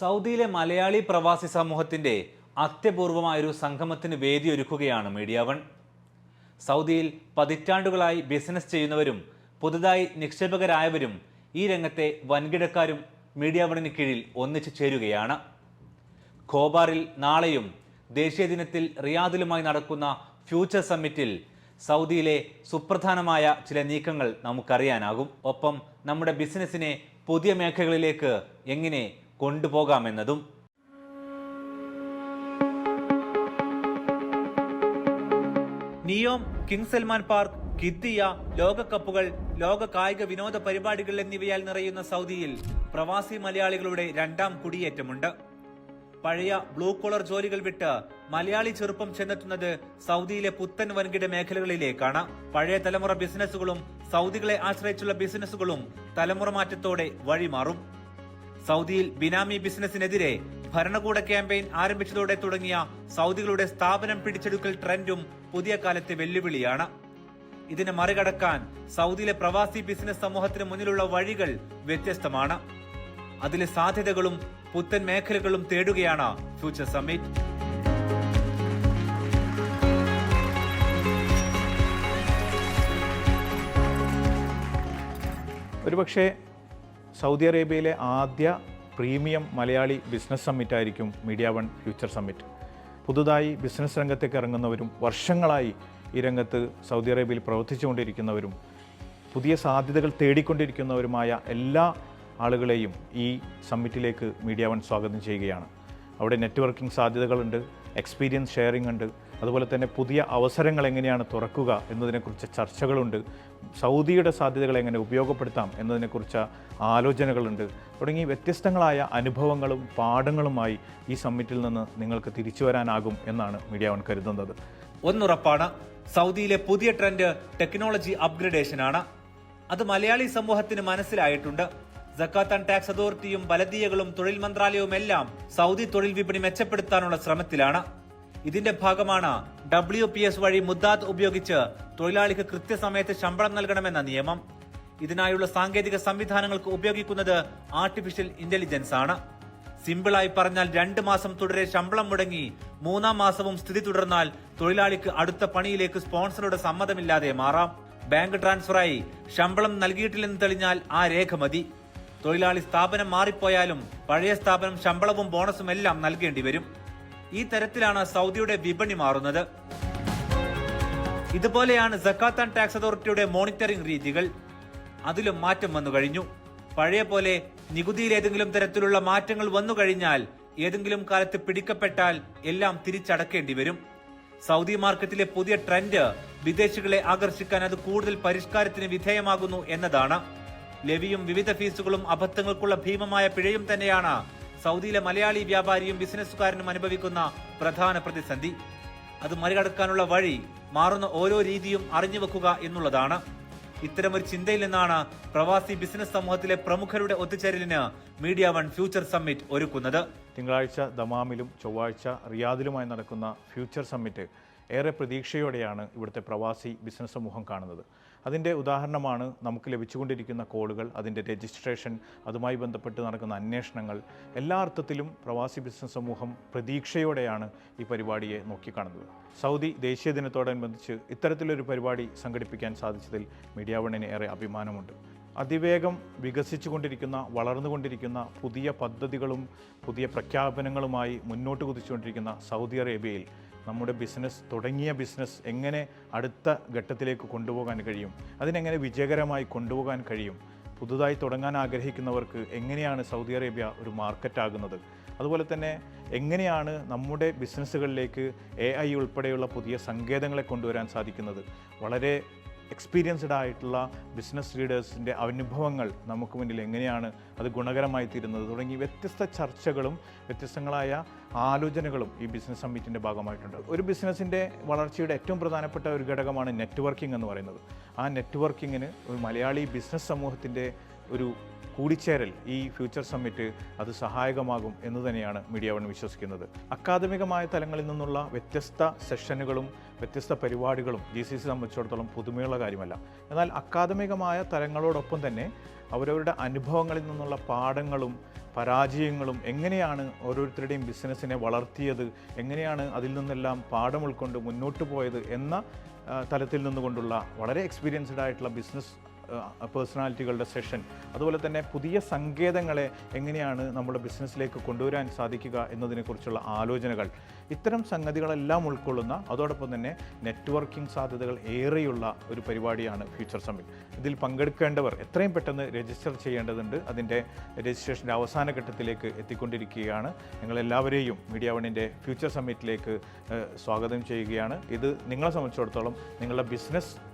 സൗദിയിലെ മലയാളി പ്രവാസി സമൂഹത്തിന്റെ അത്യപൂർവമായൊരു സംഗമത്തിന് വേദിയൊരുക്കുകയാണ് മീഡിയ വൺ. സൗദിയിൽ പതിറ്റാണ്ടുകളായി ബിസിനസ് ചെയ്യുന്നവരും പുതുതായി നിക്ഷേപകരായവരും ഈ രംഗത്തെ വൻകിടക്കാരും മീഡിയ വണിന് കീഴിൽ ഒന്നിച്ചു ചേരുകയാണ്. ഖോബാറിൽ നാളെയും ദേശീയ ദിനത്തിൽ റിയാദിലുമായി നടക്കുന്ന ഫ്യൂച്ചർ സമ്മിറ്റിൽ സൗദിയിലെ സുപ്രധാനമായ ചില നീക്കങ്ങൾ നമുക്കറിയാനാകും. ഒപ്പം നമ്മുടെ ബിസിനസ്സിനെ പുതിയ മേഖലകളിലേക്ക് എങ്ങനെ കൊണ്ടുപോകാമെന്നതും നിയോം കിങ് സൽമാൻ പാർക്ക് കിത്തിയ ലോകകപ്പുകൾ ലോക കായിക വിനോദ പരിപാടികൾ എന്നിവയാൽ നിറയുന്ന സൗദിയിൽ പ്രവാസി മലയാളികളുടെ രണ്ടാം കുടിയേറ്റമുണ്ട്. പഴയ ബ്ലൂ കോളർ ജോലികൾ വിട്ട് മലയാളി ചെറുപ്പം ചെന്നെത്തുന്നത് സൗദിയിലെ പുത്തൻ വൻകിട മേഖലകളിലേക്കാണ്. പഴയ തലമുറ ബിസിനസ്സുകളും സൗദികളെ ആശ്രയിച്ചുള്ള ബിസിനസ്സുകളും തലമുറ മാറ്റത്തോടെ വഴിമാറും. സൗദിയിൽ ബിനാമി ബിസിനസിനെതിരെ ഭരണകൂട ക്യാമ്പയിൻ ആരംഭിച്ചതോടെ തുടങ്ങിയ സൗദികളുടെ സ്ഥാപനം പിടിച്ചെടുക്കൽ ട്രെൻഡും പുതിയ കാലത്തെ വെല്ലുവിളിയാണ്. ഇതിനെ മറികടക്കാൻ സൗദിയിലെ പ്രവാസി ബിസിനസ് സമൂഹത്തിന് മുന്നിലുള്ള വഴികൾ വ്യത്യസ്തമാണ്. അതിലെ സാധ്യതകളും പുത്തൻ മേഖലകളും തേടുകയാണ് ഫ്യൂച്ചർ സമ്മിറ്റ്. ഒരുപക്ഷെ സൗദി അറേബ്യയിലെ ആദ്യ പ്രീമിയം മലയാളി ബിസിനസ് സമ്മിറ്റ് ആയിരിക്കും മീഡിയ വൺ ഫ്യൂച്ചർ സമ്മിറ്റ് പുതുതായി ബിസിനസ് രംഗത്തേക്ക് ഇറങ്ങുന്നവരും വർഷങ്ങളായി ഈ രംഗത്ത് സൗദി അറേബ്യയിൽ പ്രവർത്തിച്ചുകൊണ്ടിരിക്കുന്നവരും പുതിയ സാധ്യതകൾ തേടിക്കൊണ്ടിരിക്കുന്നവരുമായ എല്ലാ ആളുകളെയും ഈ സമ്മിറ്റിലേക്ക് മീഡിയ വൺ സ്വാഗതം ചെയ്യുകയാണ്. അവിടെ നെറ്റ്വർക്കിംഗ് സാധ്യതകളുണ്ട് എക്സ്പീരിയൻസ് ഷെയറിംഗ് ഉണ്ട് അതുപോലെ തന്നെ പുതിയ അവസരങ്ങൾ എങ്ങനെയാണ് തുറക്കുക എന്നതിനെക്കുറിച്ച് ചർച്ചകളുണ്ട്. സൗദിയുടെ സാധ്യതകൾ എങ്ങനെ ഉപയോഗപ്പെടുത്താം എന്നതിനെക്കുറിച്ച് ആലോചനകളുണ്ട്. തുടങ്ങി വ്യത്യസ്തങ്ങളായ അനുഭവങ്ങളും പാഠങ്ങളുമായി ഈ സമ്മിറ്റിൽ നിന്ന് നിങ്ങൾക്ക് തിരിച്ചു വരാനാകും എന്നാണ് മീഡിയ വൺ കരുതുന്നത്. ഒന്നുറപ്പാണ് സൗദിയിലെ പുതിയ ട്രെൻഡ് ടെക്നോളജി അപ്ഗ്രഡേഷൻ ആണ് അത് മലയാളി സമൂഹത്തിന് മനസ്സിലായിട്ടുണ്ട്. ജക്കാത്ത് ടാക്സ് അതോറിറ്റിയും ബലദീയകളും തൊഴിൽ മന്ത്രാലയവും എല്ലാം സൗദി തൊഴിൽ വിപണി മെച്ചപ്പെടുത്താനുള്ള ശ്രമത്തിലാണ്. ഇതിന്റെ ഭാഗമാണ് ഡബ്ല്യു പി എസ് വഴി മുദ്ദാത്ത് ഉപയോഗിച്ച് തൊഴിലാളിക്ക് കൃത്യസമയത്ത് ശമ്പളം നൽകണമെന്ന നിയമം. ഇതിനായുള്ള സാങ്കേതിക സംവിധാനങ്ങൾക്ക് ഉപയോഗിക്കുന്നത് ആർട്ടിഫിഷ്യൽ ഇന്റലിജൻസ് ആണ്. സിമ്പിളായി പറഞ്ഞാൽ രണ്ട് മാസം തുടരെ ശമ്പളം മുടങ്ങി മൂന്നാം മാസവും സ്ഥിതി തുടർന്നാൽ തൊഴിലാളിക്ക് അടുത്ത പണിയിലേക്ക് സ്പോൺസറുടെ സമ്മതമില്ലാതെ മാറാം. ബാങ്ക് ട്രാൻസ്ഫറായി ശമ്പളം നൽകിയിട്ടില്ലെന്ന് തെളിഞ്ഞാൽ ആ രേഖ മതി. തൊഴിലാളി സ്ഥാപനം മാറിപ്പോയാലും പഴയ സ്ഥാപനം ശമ്പളവും ബോണസും എല്ലാം നൽകേണ്ടി വരും. ഈ തരത്തിലാണ് സൗദിയുടെ വിപണി മാറുന്നത്. ഇതുപോലെയാണ് ജക്കാത്ത് ആൻഡ് ടാക്സ് അതോറിറ്റിയുടെ മോണിറ്ററിംഗ് രീതികൾ. അതിലും മാറ്റം വന്നു കഴിഞ്ഞു. പഴയ പോലെ നികുതിയിൽ ഏതെങ്കിലും തരത്തിലുള്ള മാറ്റങ്ങൾ വന്നു കഴിഞ്ഞാൽ ഏതെങ്കിലും കാലത്ത് പിടിക്കപ്പെട്ടാൽ എല്ലാം തിരിച്ചടക്കേണ്ടി വരും. സൗദി മാർക്കറ്റിലെ പുതിയ ട്രെൻഡ് വിദേശികളെ ആകർഷിക്കാൻ അത് കൂടുതൽ പരിഷ്കാരത്തിന് വിധേയമാകുന്നു എന്നതാണ്. ലെവിയും വിവിധ ഫീസുകളും അബദ്ധങ്ങൾക്കുള്ള ഭീമമായ പിഴയും തന്നെയാണ് സൗദിയിലെ മലയാളി വ്യാപാരിയും ബിസിനസ്സുകാരനും അനുഭവിക്കുന്ന പ്രധാന പ്രതിസന്ധി. അത് മറികടക്കാനുള്ള വഴി മാറുന്ന ഓരോ രീതിയും അറിഞ്ഞു വെക്കുക എന്നുള്ളതാണ്. ഇത്തരമൊരു ചിന്തയിൽ നിന്നാണ് പ്രവാസി ബിസിനസ് സമൂഹത്തിലെ പ്രമുഖരുടെ ഒത്തുചേരലിന് മീഡിയ വൺ ഫ്യൂച്ചർ സമ്മിറ്റ് ഒരുക്കുന്നത്. തിങ്കളാഴ്ച ദമാമിലും ചൊവ്വാഴ്ച റിയാദിലുമായി നടക്കുന്ന ഫ്യൂച്ചർ സമ്മിറ്റ് ഏറെ പ്രതീക്ഷയോടെയാണ് ഇവിടുത്തെ പ്രവാസി ബിസിനസ് സമൂഹം കാണുന്നത്. അതിന്റെ ഉദാഹരണമാണ് നമുക്ക് ലഭിച്ചുകൊണ്ടിരിക്കുന്ന കോളുകൾ അതിന്റെ രജിസ്ട്രേഷൻ അതുമായി ബന്ധപ്പെട്ട് നടക്കുന്ന അന്വേഷണങ്ങൾ. എല്ലാ അർത്ഥത്തിലും പ്രവാസി ബിസിനസ് സമൂഹം പ്രതീക്ഷയോടെയാണ് ഈ പരിപാടിയെ നോക്കിക്കാണുന്നത്. സൗദി ദേശീയ ദിനത്തോടനുബന്ധിച്ച് ഇത്തരത്തിലൊരു പരിപാടി സംഘടിപ്പിക്കാൻ സാധിച്ചതിൽ മീഡിയ വണ്ണിന് ഏറെ അഭിമാനമുണ്ട്. അതിവേഗം വികസിച്ചുകൊണ്ടിരിക്കുന്ന വളർന്നുകൊണ്ടിരിക്കുന്ന പുതിയ പദ്ധതികളും പുതിയ പ്രഖ്യാപനങ്ങളുമായി മുന്നോട്ട് കുതിച്ചുകൊണ്ടിരിക്കുന്ന സൗദി അറേബ്യയിൽ നമ്മുടെ ബിസിനസ് തുടങ്ങിയ ബിസിനസ് എങ്ങനെ അടുത്ത ഘട്ടത്തിലേക്ക് കൊണ്ടുപോകാൻ കഴിയും? അതിനെങ്ങനെ വിജയകരമായി കൊണ്ടുപോകാൻ കഴിയും? പുതുതായി തുടങ്ങാൻ ആഗ്രഹിക്കുന്നവർക്ക് എങ്ങനെയാണ് സൗദി അറേബ്യ ഒരു മാർക്കറ്റാകുന്നത് അതുപോലെ തന്നെ എങ്ങനെയാണ് നമ്മുടെ ബിസിനസ്സുകളിലേക്ക് എ ഐ ഉൾപ്പെടെയുള്ള പുതിയ സങ്കേതങ്ങളെ കൊണ്ടുവരാൻ സാധിക്കുന്നത്? വളരെ എക്സ്പീരിയൻസ്ഡ് ആയിട്ടുള്ള ബിസിനസ് ലീഡേഴ്സിന്റെ അനുഭവങ്ങൾ നമുക്ക് മുന്നിൽ എങ്ങനെയാണ് അത് ഗുണകരമായി തീരുന്നത് തുടങ്ങി വ്യത്യസ്ത ചർച്ചകളും വ്യത്യസ്തങ്ങളായ ആലോചനകളും ഈ ബിസിനസ് സമ്മിറ്റിന്റെ ഭാഗമായിട്ടുണ്ട്. ഒരു ബിസിനസ്സിന്റെ വളർച്ചയുടെ ഏറ്റവും പ്രധാനപ്പെട്ട ഒരു ഘടകമാണ് നെറ്റ്വർക്കിംഗ് എന്ന് പറയുന്നത്. ആ നെറ്റ്വർക്കിങ്ങിന് ഒരു മലയാളി ബിസിനസ് സമൂഹത്തിന്റെ ഒരു കൂടിച്ചേരൽ ഈ ഫ്യൂച്ചർ സമ്മിറ്റ് അത് സഹായകമാകും എന്ന് തന്നെയാണ് മീഡിയ വൺ വിശ്വസിക്കുന്നത്. അക്കാദമികമായ തലങ്ങളിൽ നിന്നുള്ള വ്യത്യസ്ത സെഷനുകളും വ്യത്യസ്ത പരിപാടികളും ജി സി സി സംബന്ധിച്ചിടത്തോളം പുതുമയുള്ള കാര്യമല്ല. എന്നാൽ അക്കാദമികമായ തലങ്ങളോടൊപ്പം തന്നെ അവരവരുടെ അനുഭവങ്ങളിൽ നിന്നുള്ള പാഠങ്ങളും പരാജയങ്ങളും എങ്ങനെയാണ് ഓരോരുത്തരുടെയും ബിസിനസ്സിനെ വളർത്തിയത് എങ്ങനെയാണ് അതിൽ നിന്നെല്ലാം പാഠം ഉൾക്കൊണ്ട് മുന്നോട്ട് പോയത് എന്ന തലത്തിൽ നിന്നുകൊണ്ടുള്ള വളരെ എക്സ്പീരിയൻസ്ഡ് ആയിട്ടുള്ള ബിസിനസ് പേഴ്സണാലിറ്റികളുടെ സെഷൻ. അതുപോലെ തന്നെ പുതിയ സങ്കേതങ്ങളെ എങ്ങനെയാണ് നമ്മുടെ ബിസിനസ്സിലേക്ക് കൊണ്ടുവരാൻ സാധിക്കുക എന്നതിനെക്കുറിച്ചുള്ള ആലോചനകൾ. ഇത്തരം സംഗതികളെല്ലാം ഉൾക്കൊള്ളുന്ന അതോടൊപ്പം തന്നെ നെറ്റ്വർക്കിംഗ് സാധ്യതകൾ ഏറെയുള്ള ഒരു പരിപാടിയാണ് ഫ്യൂച്ചർ സമ്മിറ്റ്. ഇതിൽ പങ്കെടുക്കേണ്ടവർ എത്രയും പെട്ടെന്ന് രജിസ്റ്റർ ചെയ്യേണ്ടതുണ്ട്. അതിന്റെ രജിസ്ട്രേഷന്റെ അവസാന ഘട്ടത്തിലേക്ക് എത്തിക്കൊണ്ടിരിക്കുകയാണ്. നിങ്ങളെല്ലാവരെയും മീഡിയ വണിന്റെ ഫ്യൂച്ചർ സമ്മിറ്റിലേക്ക് സ്വാഗതം ചെയ്യുകയാണ്. ഇത് നിങ്ങളെ സംബന്ധിച്ചിടത്തോളം നിങ്ങളുടെ ബിസിനസ്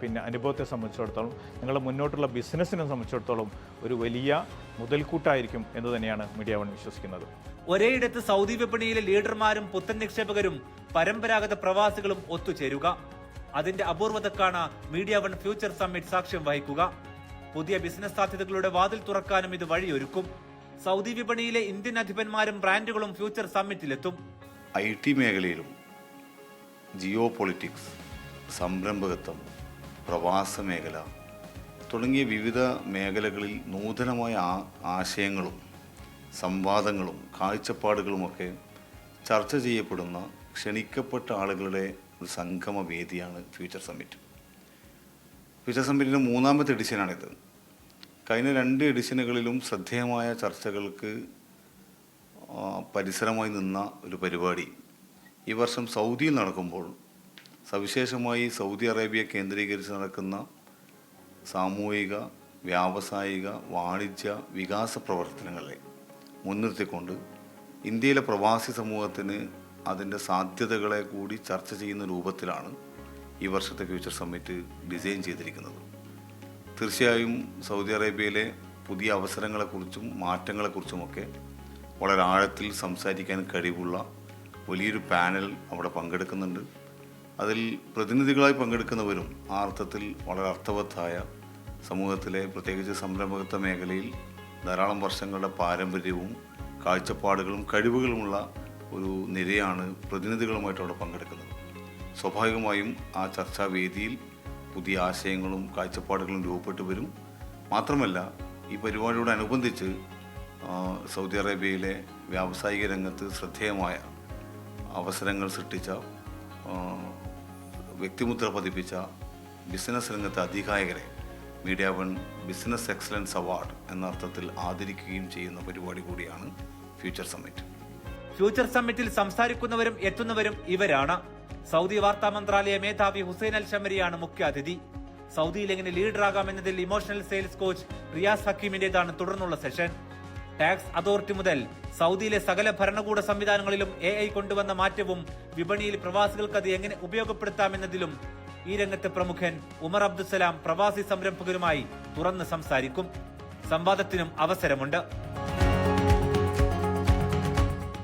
പിന്നെ അനുഭവത്തെ സംബന്ധിച്ചിടത്തോളം നിങ്ങളുടെ മുന്നോട്ടുള്ള ബിസിനസ്സിനെ സംബന്ധിച്ചിടത്തോളം ഒരു വലിയ മുതൽക്കൂട്ടായിരിക്കും എന്ന് തന്നെയാണ് മീഡിയ വൺ വിശ്വസിക്കുന്നത്. ഒരേയിടത്ത് സൗദി വിപണിയിലെ ലീഡർമാരും പുത്തൻ നിക്ഷേപകരും പരമ്പരാഗത പ്രവാസികളും ഒത്തുചേരുക. അതിന്റെ അപൂർവതക്കാണ് മീഡിയ വൺ ഫ്യൂച്ചർ സമ്മിറ്റ് സാക്ഷ്യം വഹിക്കുക. പുതിയ ബിസിനസ് സാധ്യതകളുടെ വാതിൽ തുറക്കാനും ഇത് വഴിയൊരുക്കും. സൗദി വിപണിയിലെ ഇന്ത്യൻ അധിപന്മാരും ബ്രാൻഡുകളും ഫ്യൂച്ചർ സമ്മിറ്റിലെത്തും. ഐ ടി മേഖലയിലും ജിയോ പൊളിറ്റിക്സ് സംരംഭകത്വം പ്രവാസ മേഖല തുടങ്ങിയ വിവിധ മേഖലകളിൽ നൂതനമായ ആശയങ്ങളും സംവാദങ്ങളും കാഴ്ചപ്പാടുകളുമൊക്കെ ചർച്ച ചെയ്യപ്പെടുന്ന ക്ഷണിക്കപ്പെട്ട ആളുകളുടെ ഒരു സംഗമ വേദിയാണ് ഫ്യൂച്ചർ സമ്മിറ്റ്. ഫ്യൂച്ചർ സമ്മിറ്റിന്റെ മൂന്നാമത്തെ എഡിഷനാണിത്. കഴിഞ്ഞ രണ്ട് എഡിഷനുകളിലും ശ്രദ്ധേയമായ ചർച്ചകൾക്ക് പരിസരമായി നിന്ന ഒരു പരിപാടി ഈ വർഷം സൗദിയിൽ നടക്കുമ്പോൾ സവിശേഷമായി സൗദി അറേബ്യ കേന്ദ്രീകരിച്ച് നടക്കുന്ന സാമൂഹിക വ്യാവസായിക വാണിജ്യ വികാസ പ്രവർത്തനങ്ങളെ മുൻനിർത്തിക്കൊണ്ട് ഇന്ത്യയിലെ പ്രവാസി സമൂഹത്തിന് അതിന്റെ സാധ്യതകളെ കൂടി ചർച്ച ചെയ്യുന്ന രൂപത്തിലാണ് ഈ വർഷത്തെ ഫ്യൂച്ചർ സമ്മിറ്റ് ഡിസൈൻ ചെയ്തിരിക്കുന്നത്. തീർച്ചയായും സൗദി അറേബ്യയിലെ പുതിയ അവസരങ്ങളെക്കുറിച്ചും മാറ്റങ്ങളെക്കുറിച്ചുമൊക്കെ വളരെ ആഴത്തിൽ സംസാരിക്കാൻ കഴിവുള്ള വലിയൊരു പാനൽ അവിടെ പങ്കെടുക്കുന്നുണ്ട്. അതിൽ പ്രതിനിധികളായി പങ്കെടുക്കുന്നവരും ആ അർത്ഥത്തിൽ വളരെ അർത്ഥവത്തായ സമൂഹത്തിലെ പ്രത്യേകിച്ച് സംരംഭകത്വ മേഖലയിൽ ധാരാളം വർഷങ്ങളുടെ പാരമ്പര്യവും കാഴ്ചപ്പാടുകളും കഴിവുകളുമുള്ള ഒരു നിരയാണ് പ്രതിനിധികളുമായിട്ട് അവിടെ പങ്കെടുക്കുന്നത്. സ്വാഭാവികമായും ആ ചർച്ചാ വേദിയിൽ പുതിയ ആശയങ്ങളും കാഴ്ചപ്പാടുകളും രൂപപ്പെട്ടു വരും. മാത്രമല്ല ഈ പരിപാടിയോടനുബന്ധിച്ച് സൗദി അറേബ്യയിലെ വ്യാവസായിക രംഗത്ത് ശ്രദ്ധേയമായ അവസരങ്ങൾ സൃഷ്ടിച്ച വ്യക്തിമുദ്ര പതിപ്പിച്ച ബിസിനസ് രംഗത്തെ അധികായകരെ media one business excellence award എന്ന അർത്ഥത്തിൽ ആദരിക്കുകയും ചെയ്യുന്ന പരിപാടി കൂടിയാണ് ഫ്യൂച്ചർ സമ്മിറ്റ്. ഫ്യൂച്ചർ സമ്മിറ്റിൽ സംസാരിക്കുന്നവരും എത്തുന്നവരും ഇവരാണ്. സൗദി വാർത്താ മന്ത്രാലയ മേധാവി ഹുസൈൻ അൽ ഷമരിയാണ് മുഖ്യാതിഥി സൗദിയിൽ എങ്ങനെ ലീഡറാകാമെന്നതിൽ ഇമോഷണൽ സെയിൽസ് കോച്ച് റിയാസ് ഹക്കീമിന്റേതാണ് തുടർന്നുള്ള സെഷൻ. ടാക്സ് അതോറിറ്റി മുതൽ സൗദിയിലെ സകല ഭരണകൂട സംവിധാനങ്ങളിലും എ ഐ കൊണ്ടുവന്ന മാറ്റവും വിപണിയിൽ പ്രവാസികൾക്ക് അത് എങ്ങനെ ഉപയോഗപ്പെടുത്താമെന്നതിലും ഈ രംഗത്തെ പ്രമുഖൻ ഉമർ അബ്ദുസലാം പ്രവാസി സംരംഭകരുമായി തുറന്ന് സംസാരിക്കും. സംവാദത്തിനും അവസരമുണ്ട്.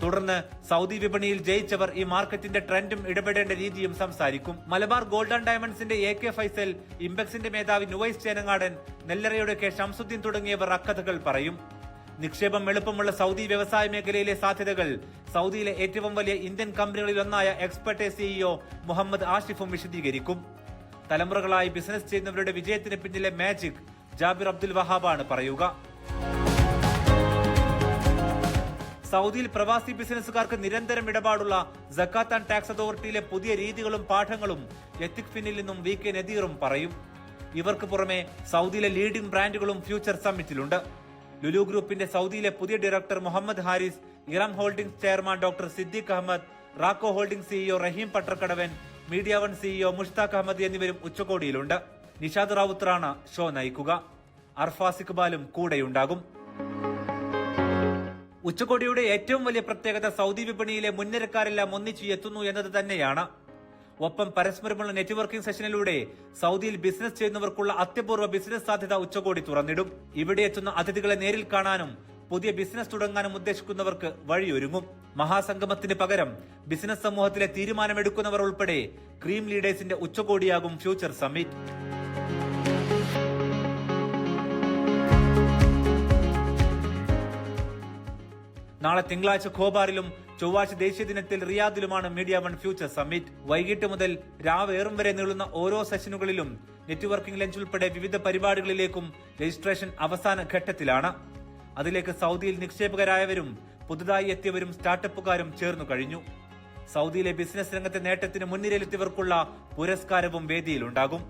തുടർന്ന് സൗദി വിപണിയിൽ ജയിച്ചവർ ഈ മാർക്കറ്റിന്റെ ട്രെൻഡും ഇടപെടേണ്ട രീതിയും സംസാരിക്കും. മലബാർ ഗോൾഡ് ആൻഡ് ഡയമണ്ട്സിന്റെ എ കെ ഫൈസൽ ഇംബെക്സിന്റെ മേധാവി നുവൈസ് ചേനങ്ങാടൻ നെല്ലറയുടെ കെ ഷംസുദ്ദീൻ തുടങ്ങിയവർ അക്കഥകൾ പറയും. നിക്ഷേപം എളുപ്പമുള്ള സൗദി വ്യവസായ മേഖലയിലെ സാധ്യതകൾ. സൗദിയിലെ ഏറ്റവും വലിയ ഇന്ത്യൻ കമ്പനികളിലൊന്നായ എക്സ്പെർട്ടെ സിഇഒ മുഹമ്മദ് ആഷിഫും വിശദീകരിക്കും. തലമുറകളായി ബിസിനസ് ചെയ്യുന്നവരുടെ വിജയത്തിന് പിന്നിലെ മാജിക് ജാബിർ അബ്ദുൽ വഹാബാണ് പറയുക. സൗദിയിൽ പ്രവാസി ബിസിനസ്സുകാർക്ക് നിരന്തരം ഇടപാടുള്ള ജക്കാത്ത് ആൻഡ് ടാക്സ് അതോറിറ്റിയിലെ പുതിയ രീതികളും പാഠങ്ങളും എത്തിക് ഫിനിൽ നിന്നും വി കെ നദീറും പറയും. ഇവർക്ക് പുറമെ സൗദിയിലെ ലീഡിംഗ് ബ്രാൻഡുകളും ഫ്യൂച്ചർ സമ്മിറ്റിലുണ്ട്. ലുലു ഗ്രൂപ്പിന്റെ സൗദിയിലെ പുതിയ director Muhammad Haris Eram holdings chairman doctor Siddique Ahmed Rakko holding CEO Rahim Pattarkadavan media one CEO Mushtaq Ahmed എന്നിവരും ഉച്ചകോടിയിലുണ്ട്. നിഷാദ് റാവുത്തറാണ് ഷോ നയിക്കുക. അർഫാസ് ഇക്ബാലും കൂടെയുണ്ടാകും. ഉച്ചകോടിയുടെ ഏറ്റവും വലിയ പ്രത്യേകത സൗദി വിപണിയിലെ മുൻനിരക്കാരെല്ലാം ഒന്നിച്ചു എത്തുന്നു എന്നത് തന്നെയാണ്. ഒപ്പം പരസ്പരമുള്ള നെറ്റ്വർക്കിംഗ് സെഷനിലൂടെ സൗദിയിൽ ബിസിനസ് ചെയ്യുന്നവർക്കുള്ള അത്യപൂർവ ബിസിനസ് സാധ്യത ഉച്ചകോടി തുറന്നിടും. ഇവിടെ എത്തുന്ന അതിഥികളെ നേരിൽ കാണാനും പുതിയ ബിസിനസ് തുടങ്ങാനും ഉദ്ദേശിക്കുന്നവർക്ക് വഴിയൊരുങ്ങും. മഹാസംഗമത്തിന് പകരം ബിസിനസ് സമൂഹത്തിലെ തീരുമാനമെടുക്കുന്നവർ ഉൾപ്പെടെ ക്രീം ലീഡേഴ്സിന്റെ ഉച്ചകോടിയാകും ഫ്യൂച്ചർ സമ്മിറ്റ്. നാളെ തിങ്കളാഴ്ച ഖോബാറിലും ചൊവ്വാഴ്ച ദേശീയ ദിനത്തിൽ റിയാദിലുമാണ് മീഡിയ വൺ ഫ്യൂച്ചർ സമ്മിറ്റ്. വൈകിട്ട് മുതൽ രാവേറും വരെ നീളുന്ന ഓരോ സെഷനുകളിലും നെറ്റ്വർക്കിംഗ് ലഞ്ച് ഉൾപ്പെടെ വിവിധ പരിപാടികളിലേക്കും രജിസ്ട്രേഷൻ അവസാന ഘട്ടത്തിലാണ്. അതിലേക്ക് സൗദിയിൽ നിക്ഷേപകരായവരും പുതുതായി എത്തിയവരും സ്റ്റാർട്ടപ്പുകാരും ചേർന്നു കഴിഞ്ഞു. സൗദിയിലെ ബിസിനസ് രംഗത്തെ നേട്ടത്തിന് മുൻനിരയിലെത്തിയവർക്കുള്ള പുരസ്കാരവും വേദിയിലുണ്ടാകും.